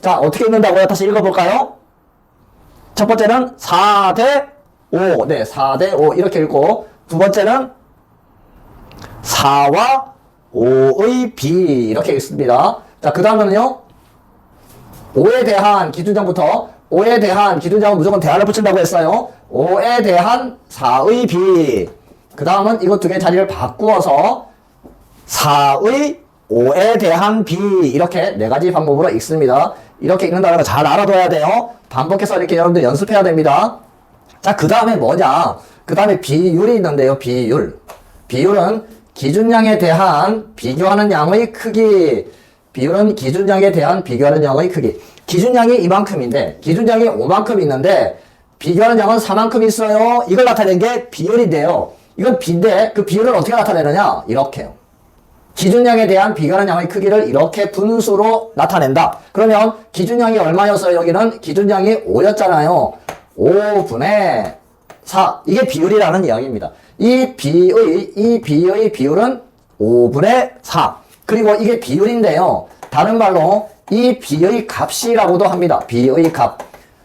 자, 어떻게 읽는다고요? 다시 읽어볼까요? 첫 번째는 4대 5. 네, 4대 5. 이렇게 읽고, 두 번째는 4와 5의 비. 이렇게 읽습니다. 자, 그 다음은요. 5에 대한 기준장부터 5에 대한 기준장은 무조건 대안을 붙인다고 했어요. 5에 대한 4의 비. 그 다음은 이거 두개 자리를 바꾸어서 4의 5에 대한 비 이렇게 네 가지 방법으로 읽습니다. 이렇게 읽는다는 거 잘 알아둬야 돼요. 반복해서 이렇게 여러분들 연습해야 됩니다. 자, 그 다음에 뭐냐? 그 다음에 비율이 있는데요. 비율. 비율은 기준량에 대한 비교하는 양의 크기. 비율은 기준량에 대한 비교하는 양의 크기. 기준량이 이만큼인데, 기준량이 5만큼 있는데, 비교하는 양은 4만큼 있어요. 이걸 나타낸 게 비율인데요. 이건 비인데, 그 비율을 어떻게 나타내느냐? 이렇게요. 기준량에 대한 비교하는 양의 크기를 이렇게 분수로 나타낸다. 그러면 기준량이 얼마였어요? 여기는 기준량이 5였잖아요. 5분의 4. 이게 비율이라는 이야기입니다. 이 비의, 이 비의 비율은 5분의 4. 그리고 이게 비율인데요. 다른 말로 이 비의 값이라고도 합니다. 비의 값.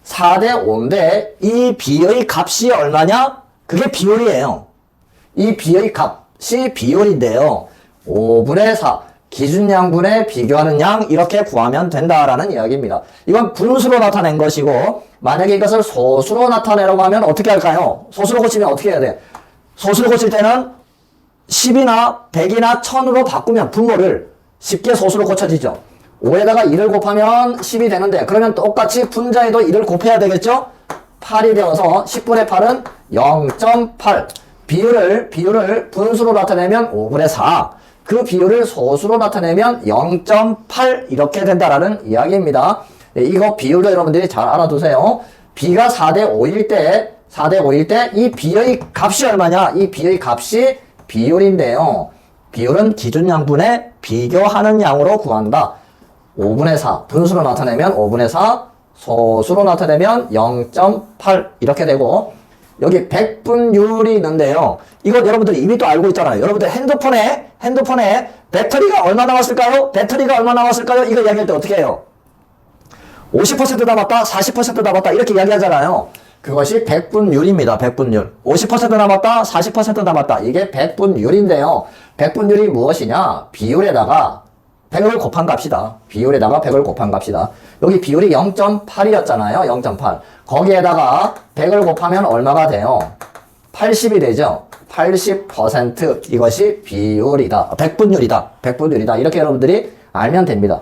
4대 5인데 이 비의 값이 얼마냐? 그게 비율이에요. 이 비의 값이 비율인데요. 5분의 4. 기준 양분에 비교하는 양 이렇게 구하면 된다라는 이야기입니다. 이건 분수로 나타낸 것이고 만약에 이것을 소수로 나타내라고 하면 어떻게 할까요? 소수로 고치면 어떻게 해야 돼? 소수로 고칠 때는 10이나 100이나 1000으로 바꾸면 분모를 쉽게 소수로 고쳐지죠. 5에다가 2를 곱하면 10이 되는데 그러면 똑같이 분자에도 2를 곱해야 되겠죠? 8이 되어서 10분의 8은 0.8 비율을 비율을 분수로 나타내면 5분의 4. 그 비율을 소수로 나타내면 0.8 이렇게 된다라는 이야기입니다. 네, 이거 비율도 여러분들이 잘 알아두세요. b가 4대 5일 때 4대 5일 때 이 b의 값이 얼마냐? 이 b의 값이 비율인데요. 비율은 기준 양분에 비교하는 양으로 구한다. 5분의 4 분수로 나타내면 5분의 4 소수로 나타내면 0.8 이렇게 되고 여기 백분율이 있는데요. 이거 여러분들 이미 또 알고 있잖아요. 여러분들 핸드폰에 핸드폰에 배터리가 얼마 남았을까요? 배터리가 얼마 남았을까요? 이거 이야기할 때 어떻게 해요? 50% 남았다, 40% 남았다 이렇게 이야기하잖아요. 그것이 백분율입니다. 백분율. 50% 남았다, 40% 남았다. 이게 백분율인데요. 백분율이 무엇이냐? 비율에다가 100을 곱한 값이다. 비율에다가 100을 곱한 값이다. 여기 비율이 0.8이었잖아요. 0.8. 거기에다가 100을 곱하면 얼마가 돼요? 80이 되죠. 80% 이것이 비율이다. 백분율이다. 백분율이다. 이렇게 여러분들이 알면 됩니다.